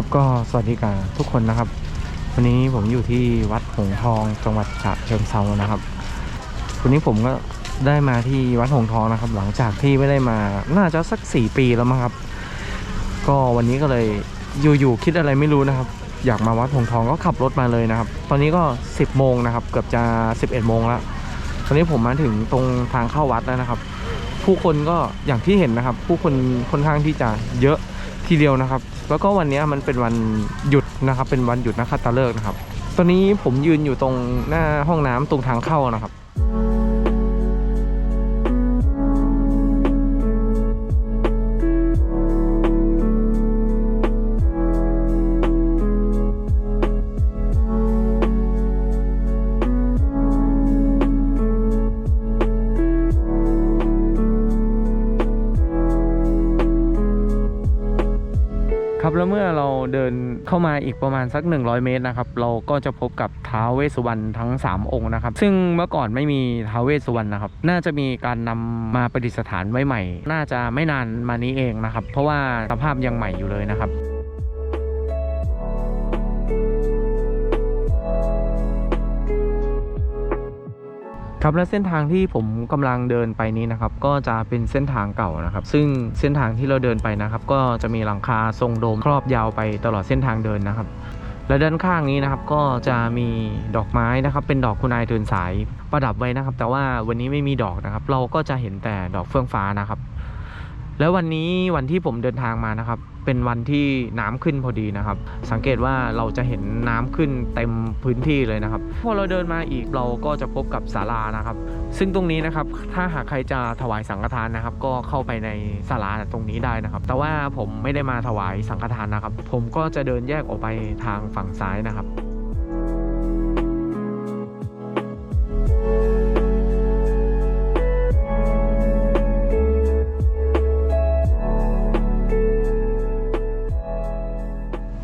ครับก็สวัสดีกับทุกคนนะครับ วันนี้ผมอยู่ที่วัดหงทองจังหวัดฉะเชิงเซานะครับวันนี้ผมก็ได้มาที่วัดหงทองนะครับ หลังจากที่ไม่ได้มาน่าจะสักสี่ปีแล้วมั้งครับ ก็วันนี้ก็เลยอยู่ๆคิดอะไรไม่รู้นะครับ อยากมาวัดหงทองก็ขับรถมาเลยนะครับ ตอนนี้ก็ 10โมงนะครับ เกือบจะ 11โมงแล้วตอนนี้ผมมาถึงตรงทางเข้าวัดแล้วนะครับ ผู้คนก็อย่างที่เห็นนะครับ ผู้คนค่อนข้างที่จะเยอะ ทีเดียวนะครับ แล้วก็วันนี้มันเป็นวันหยุดนะครับ เป็นวันหยุดนักขัตฤกษ์นะครับ ตอนนี้ผมยืนอยู่ตรงหน้าห้องน้ำตรงทางเข้านะครับ ครับแล้วเมื่อเราเดินเข้ามาอีกประมาณสัก 100 เมตรนะครับเราก็จะพบกับท้าวเวสสุวรรณทั้ง 3 องค์นะครับ ซึ่งเมื่อก่อนไม่มีท้าวเวสสุวรรณนะครับ น่าจะมีการนำมาประดิษฐานไว้ใหม่ น่าจะไม่นานมานี้เองนะครับ เพราะว่าสภาพยังใหม่อยู่เลยนะครับ ครับและเส้นทางที่ผมกำลังเดินไปนี้นะครับ ก็จะเป็นเส้นทางเก่านะครับ ซึ่งเส้นทางที่เราเดินไปนะครับ ก็จะมีหลังคาทรงโดมครอบยาวไปตลอดเส้นทางเดินนะครับ และด้านข้างนี้นะครับก็จะมีดอกไม้นะครับ เป็นดอกคุณนายเดินสายประดับไว้นะครับ แต่ว่าวันนี้ไม่มีดอกนะครับ เราก็จะเห็นแต่ดอกเฟื่องฟ้านะครับ แล้ววันนี้วันที่ผมเดินทางมานะครับ เป็นวันที่น้ำขึ้นพอดีนะครับ สังเกตว่าเราจะเห็นน้ำขึ้นเต็มพื้นที่เลยนะครับ พอเราเดินมาอีกเราก็จะพบกับศาลานะครับ ซึ่งตรงนี้นะครับถ้าหากใครจะถวายสังฆทานนะครับ ก็เข้าไปในศาลาตรงนี้ได้นะครับ แต่ว่าผมไม่ได้มาถวายสังฆทานนะครับ ผมก็จะเดินแยกออกไปทางฝั่งซ้ายนะครับ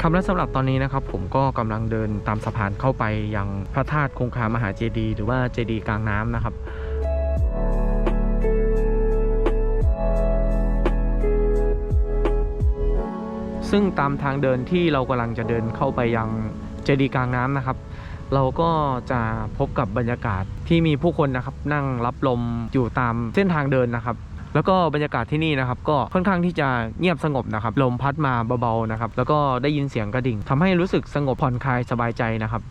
ครับและสำหรับตอนนี้นะครับผมก็กำลังเดินตามสะพานเข้าไปยังพระธาตุคงคามหาเจดีย์หรือว่าเจดีย์กลางน้ำนะครับซึ่งตามทางเดินที่เรากำลังจะเดินเข้าไปยังเจดีย์กลางน้ำนะครับ เราก็จะพบกับบรรยากาศที่มีผู้คนนะครับนั่งรับลมอยู่ตามเส้นทางเดินนะครับ แล้วก็บรรยากาศที่นี่นะครับก็ค่อนข้างที่จะเงียบสงบนะครับลมพัดมาเบาๆนะครับแล้วก็ได้ยินเสียงกระดิ่งทำให้รู้สึกสงบผ่อนคลายสบายใจนะครับ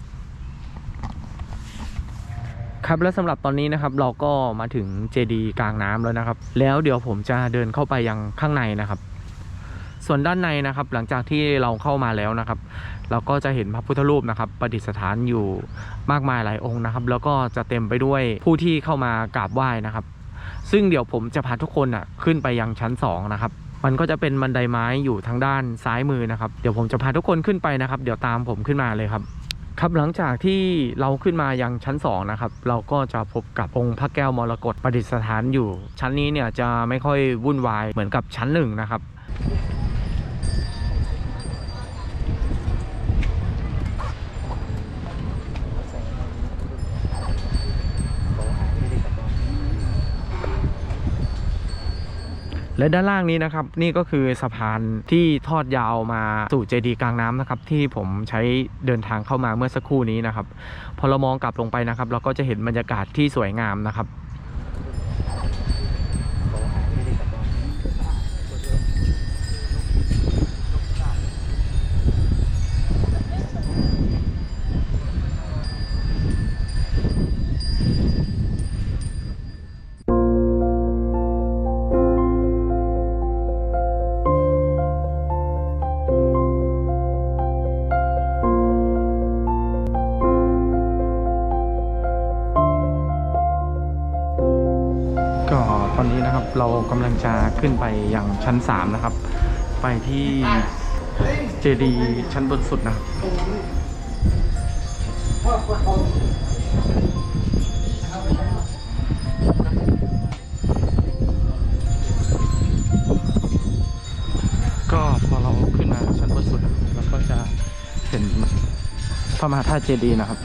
ครับและสำหรับตอนนี้นะครับเราก็มาถึงเจดีย์กลางน้ำแล้วนะครับ แล้วเดี๋ยวผมจะเดินเข้าไปยังข้างในนะครับ ส่วนด้านในนะครับหลังจากที่เราเข้ามาแล้วนะครับ เราก็จะเห็นพระพุทธรูปนะครับ ประดิษฐานอยู่มากมายหลายองค์นะครับ แล้วก็จะเต็มไปด้วยผู้ที่เข้ามากราบไหว้นะครับ ซึ่งเดี๋ยวผมจะพาทุกคนอะขึ้นไปยังชั้น2นะครับมันก็จะเป็นบันไดไม้อยู่ทางด้านซ้ายมือนะครับเดี๋ยวผมจะพาทุกคนขึ้นไปนะครับ เดี๋ยวตามผมขึ้นมาเลยครับ ครับหลังจากที่เราขึ้นมายังชั้น2นะครับเราก็จะพบกับองค์พระแก้วมรกตประดิษฐานอยู่ ชั้นนี้เนี่ยจะไม่ค่อยวุ่นวายเหมือนกับชั้นหนึ่งนะครับ และด้านล่างนี้นะครับนี่ก็คือสะพานที่ทอดยาวมาสู่เจดีย์กลางน้ำนะครับที่ผมใช้เดินทางเข้ามาเมื่อสักครู่นี้นะครับพอเรามองกลับลงไปนะครับ เราก็จะเห็นบรรยากาศที่สวยงามนะครับ อนนี้นะครับ เรากำลังจะขึ้นไปอยังชั้น 3 นะครับ ไปที่เจดีย์ชั้นบนสุดนะครับก็พอเราขึ้นมาชั้นบนสุดเราก็จะเห็นพระมหาธาตุเจดีย์นะครับ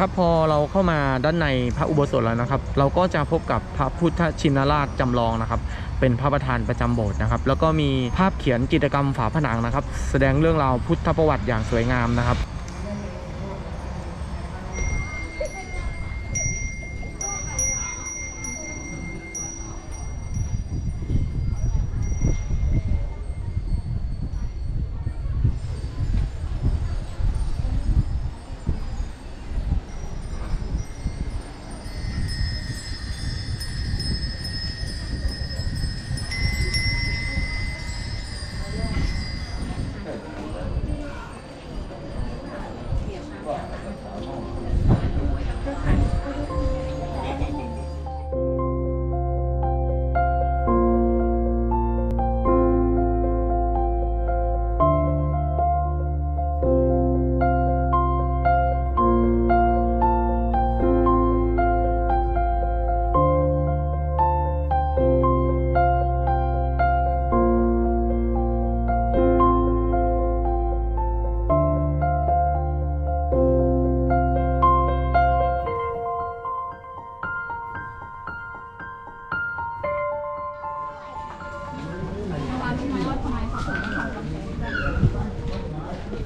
ครับพอเราเข้ามาด้านในพระอุโบสถแล้วนะครับ เราก็จะพบกับพระพุทธชินราชจำลองนะครับ เป็นพระประธานประจำโบสถ์นะครับ แล้วก็มีภาพเขียนกิจกรรมฝาผนังนะครับ แสดงเรื่องราวพุทธประวัติอย่างสวยงามนะครับ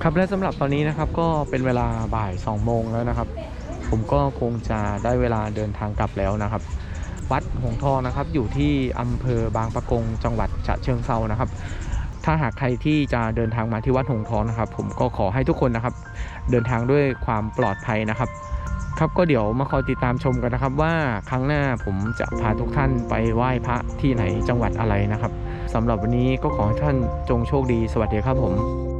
ครับและสำหรับตอนนี้นะครับก็เป็นเวลาบ่าย2โมงแล้วนะครับ ผมก็คงจะได้เวลาเดินทางกลับแล้วนะครับ วัดหงทองนะครับ อยู่ที่อำเภอบางปะกงจังหวัดฉะเชิงเซานะครับ ถ้าหากใครที่จะเดินทางมาที่วัดหงทองนะครับ ผมก็ขอให้ทุกคนนะครับ เดินทางด้วยความปลอดภัยนะครับ ครับก็เดี๋ยวมาคอยติดตามชมกันนะครับ ว่าครั้งหน้าผมจะพาทุกท่านไปไหว้พระที่ไหนจังหวัดอะไรนะครับสำหรับวันนี้ก็ขอให้ท่านจงโชคดี สวัสดีครับผม